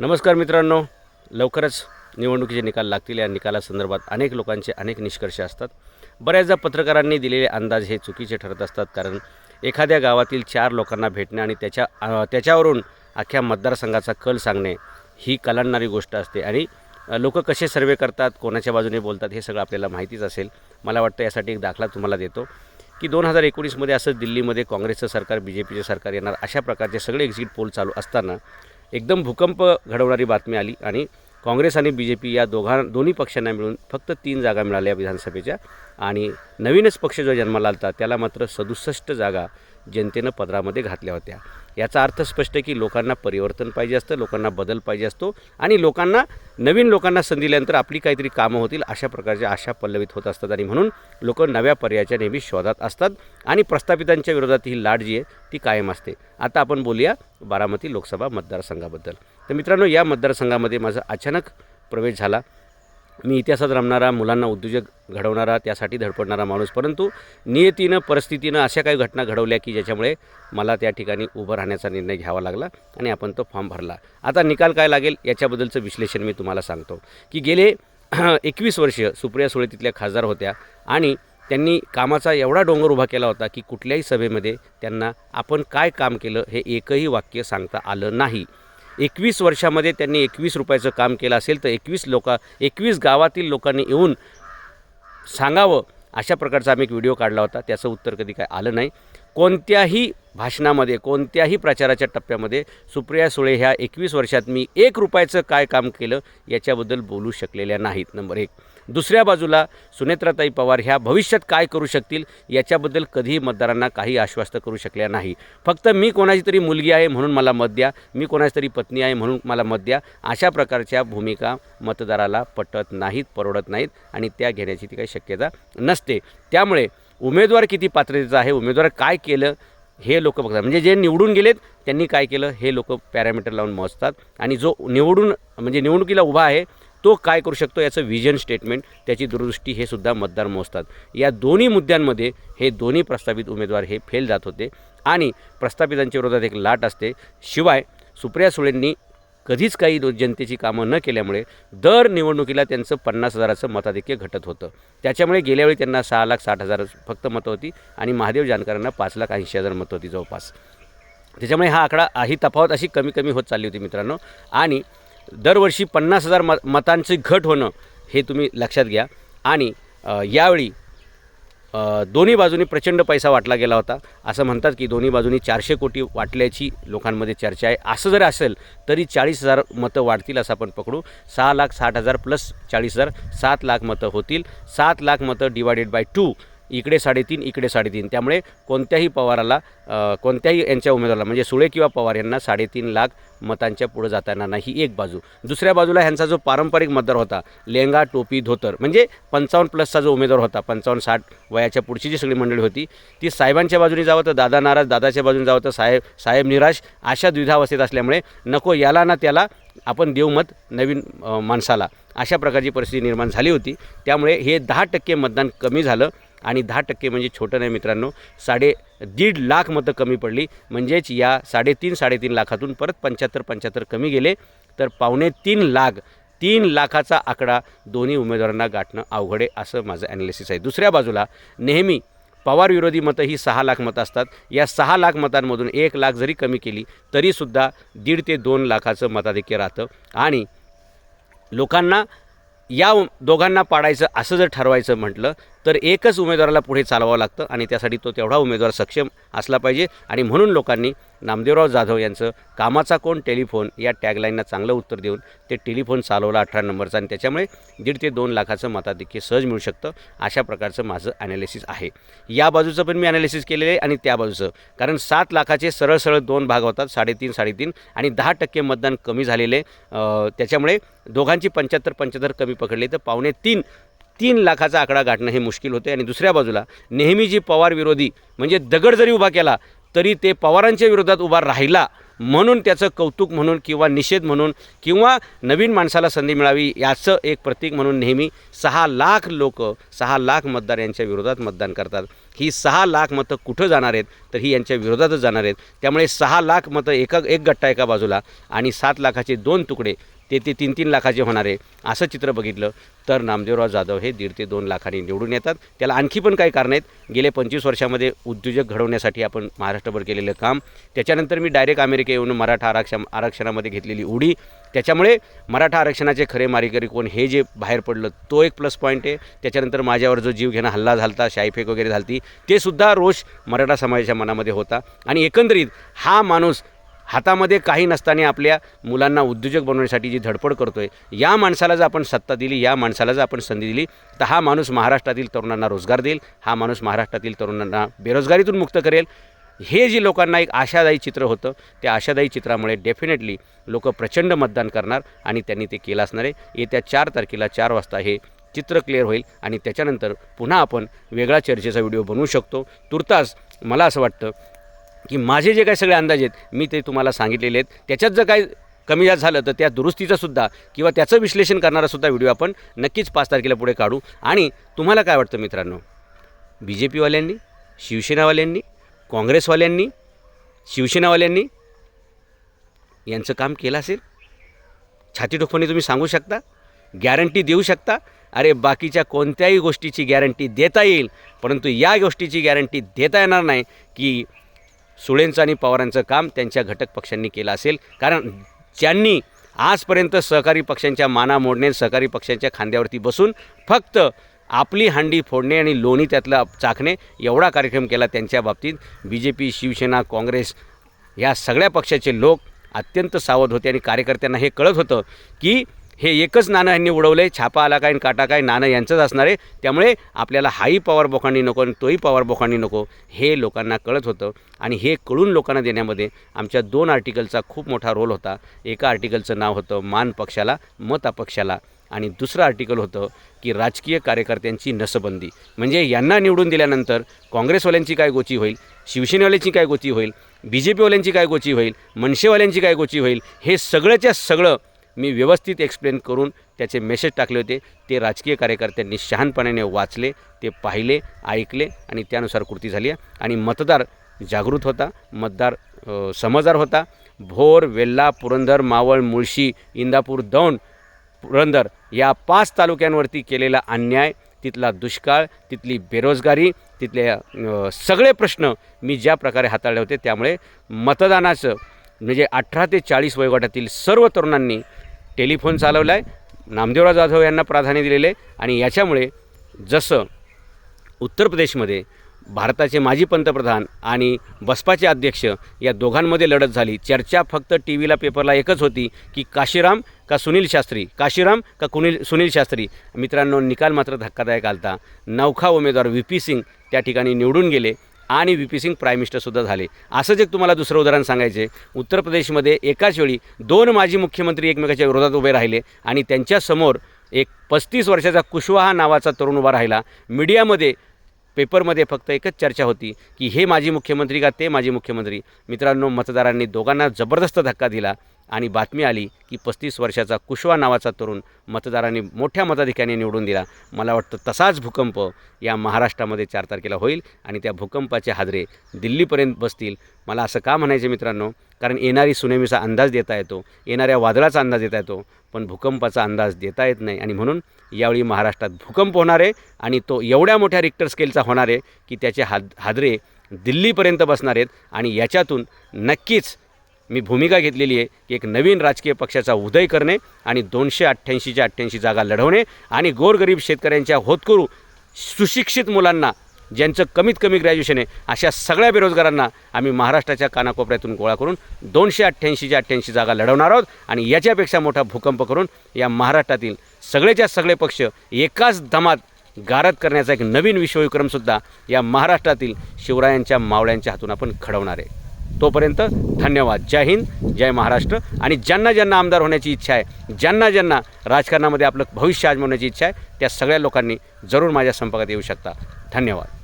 नमस्कार मित्रांनो. लवकरच निवडणुकीचे निकाल लागतील. या निकालासंदर्भात अनेक लोकांचे अनेक निष्कर्ष असतात. बऱ्याचदा पत्रकारांनी दिलेले अंदाज हे चुकीचे ठरत असतात कारण एखाद्या गावातील चार लोकांना भेटणे आणि त्याच्या त्याच्यावरून अख्ख्या मतदारसंघाचा कल सांगणे ही कलांणारी गोष्ट असते. आणि लोक कसे सर्वे करतात कोणाच्या बाजूने बोलतात हे सगळं आपल्याला माहितीच असेल. मला वाटतं यासाठी एक दाखला तुम्हाला देतो की दोन हजार एकोणीसमध्ये असं दिल्लीमध्ये काँग्रेसचं सरकार बी जे पीचं सरकार येणार अशा प्रकारचे सगळे एक्झिट पोल चालू असताना एकदम भूकंप घडवणारी बातमी आली आणि काँग्रेस आणि बी जे पी या दोघां दोन्ही पक्षांना मिळून फक्त तीन जागा मिळाल्या विधानसभेच्या. आणि नवीनच पक्ष जो जन्माला आला त्याला मात्र सदुसष्ट जागा जनतेनं पदरामध्ये घातल्या होत्या. याचा अर्थ स्पष्ट आहे की लोकांना परिवर्तन पाहिजे असतं लोकांना बदल पाहिजे असतो आणि लोकांना नवीन लोकांना संधी दिल्यानंतर आपली काहीतरी कामं होतील अशा प्रकारच्या आशा पल्लवित होत असतात आणि म्हणून लोक नव्या पर्यायाच्या नेहमी शोधात असतात आणि प्रस्थापितांच्या विरोधात ही लाट जी आहे ती कायम असते. आता आपण बोलूया बारामती लोकसभा मतदारसंघाबद्दल. तर मित्रांनो या मतदारसंघामध्ये माझा अचानक प्रवेश झाला. मी इतिहासात रमणारा मुलांना उद्योजक घडवणारा त्यासाठी धडपडणारा माणूस. परंतु नियतीनं परिस्थितीनं अशा काही घटना घडवल्या की ज्याच्यामुळे मला त्या ठिकाणी उभं राहण्याचा निर्णय घ्यावा लागला आणि आपण तो फॉर्म भरला. आता निकाल काय लागेल याच्याबद्दलचं विश्लेषण मी तुम्हाला सांगतो की गेले एकवीस वर्ष सुप्रिया सुळे तिथल्या खासदार होत्या आणि त्यांनी कामाचा एवढा डोंगर उभा केला होता की कुठल्याही सभेमध्ये त्यांना आपण काय काम केलं हे एकही वाक्य सांगता आलं नाही. एकवीस वर्षामध्ये त्यांनी एकवीस रुपयाचं काम केलं असेल तर एकवीस लोका एकवीस गावातील लोकांनी येऊन सांगावं अशा प्रकारचा आम्ही एक व्हिडिओ काढला होता. त्याचं उत्तर कधी काय आलं नाही. कोणत्याही भाषणामध्ये कोणत्याही प्रचाराच्या टप्प्यामध्ये सुप्रिया सुळे ह्या एकवीस वर्षात मी एक रुपयाचं काय काम केलं याच्याबद्दल बोलू शकलेल्या नाहीत नंबर एक. दुसऱ्या बाजूला सुनेत्राताई पवार ह्या भविष्यात काय करू शकतील याच्याबद्दल कधीही मतदारांना काही आश्वस्त करू शकल्या नाही. फक्त मी कोणाची तरी मुलगी आहे म्हणून मला मत द्या मी कोणाची तरी पत्नी आहे म्हणून मला मत द्या अशा प्रकारच्या भूमिका मतदाराला पटत नाहीत परवडत नाहीत आणि त्या घेण्याची ती काही शक्यता नसते. त्यामुळे उमेदवार किती पात्रतेचा आहे उमेदवार काय केलं हे लोक बघतात. म्हणजे जे निवडून गेलेत त्यांनी काय केलं हे लोक पॅरामीटर लावून मोजतात. आणि जो निवडून म्हणजे निवडणुकीला उभा आहे तो काय करू शकतो याचं विजन स्टेटमेंट त्याची दूरदृष्टी हे सुद्धा मतदार मोजतात. या दोन्ही मुद्द्यांमध्ये हे दोन्ही प्रस्तावित उमेदवार हे फेल जात होते. आणि प्रस्थापितांच्या विरोधात एक लाट असते. शिवाय सुप्रिया सुळेंनी कधीच काही जनतेची कामं न केल्यामुळे दर निवडणुकीला त्यांचं पन्नास हजाराचं मताधिक्य घटत होतं. त्याच्यामुळे गेल्यावेळी त्यांना सहा लाख साठ हजार फक्त मतं होती आणि महादेव जानकरांना पाच लाख ऐंशी हजार मतं होती जवळपास. त्याच्यामुळे हा आकडा ही तफावत अशी कमी कमी होत चालली होती मित्रांनो. आणि दरवर्षी पन्नास हजार म मतांची घट होणं हे तुम्ही लक्षात घ्या. आणि यावेळी दोन्ही बाजूनी प्रचंड पैसा वाटला गेला होता. असं म्हणतात की दोन्ही बाजूनी चारशे कोटी वाटल्याची लोकांमध्ये चर्चा आहे. असं जर असेल तरी चाळीस हजार मतं वाढतील असं आपण पकडू. सहा लाख साठ हजार प्लस चाळीस हजार सात लाख मतं होतील. सात लाख मतं डिवायडेड बाय टू इकडे साडेतीन इकडे साडेतीन. त्यामुळे कोणत्याही पवाराला कोणत्याही यांच्या उमेदवाराला म्हणजे सुळे किंवा पवार यांना साडेतीन लाख मतांच्या पुढे जाता नाही ही एक बाजू. दुसऱ्या बाजूला ह्यांचा जो पारंपरिक मतदार होता लेंगा टोपी धोतर म्हणजे पंचावन्न प्लसचा जो उमेदवार होता पंचावन्न साठ वयाच्या पुढची जी सगळी मंडळी होती ती साहेबांच्या बाजूने जावं तर दादा नाराज दादाच्या बाजूने जावं तर साहेब साहेब निराश अशा द्विधावस्थेत असल्यामुळे नको याला ना त्याला आपण देऊ मत नवीन माणसाला. अशा प्रकारची परिस्थिती निर्माण झाली होती. त्यामुळे हे दहा टक्के मतदान कमी झालं. आणि दहा टक्के म्हणजे छोटं नाही मित्रांनो साडे दीड लाख मतं कमी पडली. म्हणजेच या साडेतीन साडेतीन लाखातून परत पंच्याहत्तर पंच्याहत्तर कमी गेले. तर पावणे तीन लाख तीन लाखाचा आकडा दोन्ही उमेदवारांना गाठणं अवघड आहे असं माझं ॲनालिसिस आहे. दुसऱ्या बाजूला नेहमी पवार विरोधी मतं ही सहा लाख मतं असतात. या सहा लाख मतांमधून एक लाख जरी कमी केली तरीसुद्धा दीड ते दोन लाखाचं मताधिक्य राहतं. आणि लोकांना या दोघांना पाडायचं असं जर ठरवायचं म्हटलं तर एकच उमेदवाराला पुढे चालवावं लागतं आणि त्यासाठी तो तेवढा उमेदवार सक्षम असला पाहिजे. आणि म्हणून लोकांनी नामदेवराव जाधव यांचं कामाचा कोण टेलिफोन या टॅगलाईनला चांगलं उत्तर देऊन ते टेलिफोन चालवला अठरा नंबरचा. आणि त्याच्यामुळे दीड ते दोन लाखाचं मताधिक्य सहज मिळू शकतं अशा प्रकारचं माझं ॲनालिसिस आहे. या बाजूचं पण मी ॲनालिसिस केलेलं आहे आणि त्या बाजूचं. कारण सात लाखाचे सरळ सरळ दोन भाग होतात साडेतीन साडेतीन आणि दहा टक्के मतदान कमी झालेले त्याच्यामुळे दोघांची पंच्याहत्तर पंच्याहत्तर कमी पकडले तर पावणे तीन तीन लाखाचा आकडा गाठणं हे मुश्किल होते आणि दुसऱ्या बाजूला नेहमी जी पवार विरोधी म्हणजे दगड जरी उभा केला तरी ते पवारांच्या विरोधात उभा राहिला म्हणून त्याचं कौतुक म्हणून किंवा निषेध म्हणून किंवा नवीन माणसाला संधी मिळावी याचं एक प्रतीक म्हणून नेहमी सहा लाख लोक सहा लाख मतदार यांच्या विरोधात मतदान करतात. ही सहा लाख मतं कुठं जाणार आहेत तर ही यांच्या विरोधातच जाणार आहेत. त्यामुळे सहा लाख मतं एका एक गट्टा एका बाजूला आणि सात लाखाचे दोन तुकडे ते ते तीन तीन लाखाचे होणार आहे असं चित्र बघितलं तर नामदेवराव जाधव हे दीड ते दोन लाखांनी निवडून येतात. त्याला आणखी पण काही कारणं आहेत. गेले पंचवीस वर्षामध्ये उद्योजक घडवण्यासाठी आपण महाराष्ट्रभर केलेलं काम. त्याच्यानंतर मी डायरेक्ट अमेरिके येऊन मराठा आरक्षण आरक्षणामध्ये घेतलेली उडी. त्याच्यामुळे मराठा आरक्षणाचे खरे मारेकरी कोण हे जे बाहेर पडलं तो एक प्लस पॉईंट आहे. त्याच्यानंतर माझ्यावर जो जीव घेणं हल्ला झालता शाईफेक वगैरे झालती ते सुद्धा रोष मराठा समाजाच्या मनामध्ये होता. आणि एकंदरीत हा माणूस हातामध्ये काही नसताना आपल्या मुलांना उद्योजक बनवण्यासाठी जी धडपड करतो आहे या माणसाला जर आपण सत्ता दिली या माणसाला जर आपण संधी दिली तर हा माणूस महाराष्ट्रातील तरुणांना रोजगार देईल हा माणूस महाराष्ट्रातील तरुणांना बेरोजगारीतून मुक्त करेल. हे जे लोकांना एक आशादायी चित्र होतं त्या आशादायी चित्रामुळे डेफिनेटली लोक प्रचंड मतदान करणार आणि त्यांनी ते केलं असणार आहे. येत्या चार तारखेला चार वाजता हे चित्र क्लिअर होईल आणि त्याच्यानंतर पुन्हा आपण वेगळा चर्चेचा व्हिडिओ बनवू शकतो. तुर्तास मला असं वाटतं की माझे जे काही सगळे अंदाज आहेत मी ते तुम्हाला सांगितलेले आहेत. त्याच्यात जर काही कमी जास्त झालं तर त्या दुरुस्तीचंसुद्धा किंवा त्याचं विश्लेषण करणारासुद्धा व्हिडिओ आपण नक्कीच पाच तारखेला पुढे काढू. आणि तुम्हाला काय वाटतं मित्रांनो? बी जे पीवाल्यांनी शिवसेनावाल्यांनी काँग्रेसवाल्यांनी शिवसेनावाल्यांनी यांचं काम केलं असेल? छाती ठोकपणे तुम्ही सांगू शकता? गॅरंटी देऊ शकता? अरे बाकीच्या कोणत्याही गोष्टीची गॅरंटी देता येईल परंतु या गोष्टीची गॅरंटी देता येणार नाही की सुळेंचं आणि पवारांचं काम त्यांच्या घटक पक्षांनी केलं असेल. कारण ज्यांनी आजपर्यंत सहकारी पक्षांच्या माना मोडणे सहकारी पक्षांच्या खांद्यावरती बसून फक्त आपली हांडी फोडणे आणि लोणी त्यातलं चाखणे एवढा कार्यक्रम केला त्यांच्या बाबतीत. B J P Shiv Sena Congress या सगळ्या पक्षाचे लोक अत्यंत सावध होते आणि कार्यकर्त्यांना हे कळत होतं की हे एकच नाणं यांनी उडवलं आहे छापा आला काय काटा काय नाणं यांचंच असणार आहे. त्यामुळे आपल्याला हाही पॉवर बोखांडी नको आणि तोही पॉवर बोखांडी नको हे लोकांना कळत होतं. आणि हे कळून लोकांना देण्यामध्ये आमच्या दोन आर्टिकलचा खूप मोठा रोल होता. एका आर्टिकलचं नाव होतं मान पक्षाला मत अपक्षाला. आणि दुसरं आर्टिकल होतं की राजकीय कार्यकर्त्यांची नसबंदी. म्हणजे यांना निवडून दिल्यानंतर काँग्रेसवाल्यांची काय गोची होईल? शिवसेनेवाल्यांची काय गोची होईल? बी जे पीवाल्यांची काय गोची होईल? मनसेवाल्यांची काय गोची होईल? हे सगळंच्या सगळं मी व्यवस्थित एक्सप्लेन करून त्याचे मेसेज टाकले होते. ते राजकीय कार्यकर्त्यांनी शहाणपणाने वाचले ते पाहिले ऐकले आणि त्यानुसार कृती झाली. आहे आणि मतदार जागृत होता मतदार समजदार होता. भोर वेल्ला पुरंदर मावळ मुळशी इंदापूर दौंड पुरंदर या पाच तालुक्यांवरती केलेला अन्याय तिथला दुष्काळ तिथली बेरोजगारी तिथले सगळे प्रश्न मी ज्या प्रकारे हाताळले होते त्यामुळे मतदानाचं म्हणजे अठरा ते चाळीस वयोगटातील सर्व तरुणांनी टेलिफोन चालवला आहे नामदेवराव जाधव यांना प्राधान्य दिलेले आहे. आणि याच्यामुळे जसं उत्तर प्रदेशमध्ये भारताचे माजी पंतप्रधान आणि बसपाचे अध्यक्ष या दोघांमध्ये लढत झाली. चर्चा फक्त टी व्हीला पेपरला एकच होती की काशीराम का सुनील शास्त्री? काशीराम का कुनील सुनील शास्त्री? मित्रांनो निकाल मात्र धक्कादायक आलता. नौखा उमेदवार व्ही पी सिंग त्या ठिकाणी निवडून गेले. आणि व्ही पी सिंग प्राईम मिनिस्टरसुद्धा झाले. असंच एक तुम्हाला दुसरं उदाहरण सांगायचे उत्तर प्रदेशमध्ये एकाच वेळी दोन माजी मुख्यमंत्री एकमेकाच्या विरोधात उभे राहिले आणि त्यांच्यासमोर एक पस्तीस वर्षाचा कुशवाहा नावाचा तरुण उभा राहिला. मीडियामध्ये पेपरमध्ये फक्त एकच चर्चा होती की हे माजी मुख्यमंत्री का ते माजी मुख्यमंत्री? मित्रांनो मतदारांनी दोघांना जबरदस्त धक्का दिला. आणि बातमी आली की पस्तीस वर्षाचा कुशवा नावाचा तरुण मतदारांनी मोठ्या मताधिक्याने निवडून दिला. मला वाटतं तसाच भूकंप या महाराष्ट्रामध्ये चार तारखेला होईल आणि त्या भूकंपाचे हादरे दिल्लीपर्यंत बसतील. मला असं का म्हणायचे मित्रांनो? कारण येणारी सुनेमीचा अंदाज देता येतो येणाऱ्या वादळाचा अंदाज देता येतो पण भूकंपाचा अंदाज देता येत नाही. आणि म्हणून यावेळी महाराष्ट्रात भूकंप होणार आहे आणि तो एवढ्या मोठ्या रिक्टर स्केलचा होणार आहे की त्याचे हाद हादरे दिल्लीपर्यंत बसणार आहेत आणि याच्यातून नक्कीच मी भूमिका घेतलेली आहे की एक नवीन राजकीय पक्षाचा उदय करणे आणि दोनशे अठ्ठ्याऐंशीच्या अठ्ठ्याऐंशी जागा लढवणे आणि गोरगरीब शेतकऱ्यांच्या होतकरू सुशिक्षित मुलांना ज्यांचं कमीत कमी ग्रॅज्युएशन आहे अशा सगळ्या बेरोजगारांना आम्ही महाराष्ट्राच्या कानाकोपऱ्यातून गोळा करून दोनशे अठ्ठ्याऐंशीच्या अठ्ठ्याऐंशी जागा लढवणार आहोत आणि याच्यापेक्षा मोठा भूकंप करून या महाराष्ट्रातील सगळेच्या सगळे पक्ष एकाच दमात गारद करण्याचा एक नवीन विश्वविक्रमसुद्धा या महाराष्ट्रातील शिवरायांच्या मावळ्यांच्या हातून आपण घडवणार आहे. तोपर्यंत धन्यवाद. जय हिंद जय महाराष्ट्र. आणि ज्यांना ज्यांना आमदार होण्याची इच्छा आहे ज्यांना ज्यांना राजकारणामध्ये आपलं भविष्य आजमवण्याची इच्छा आहे त्या सगळ्या लोकांनी जरूर माझ्या संपर्कात येऊ शकता. धन्यवाद.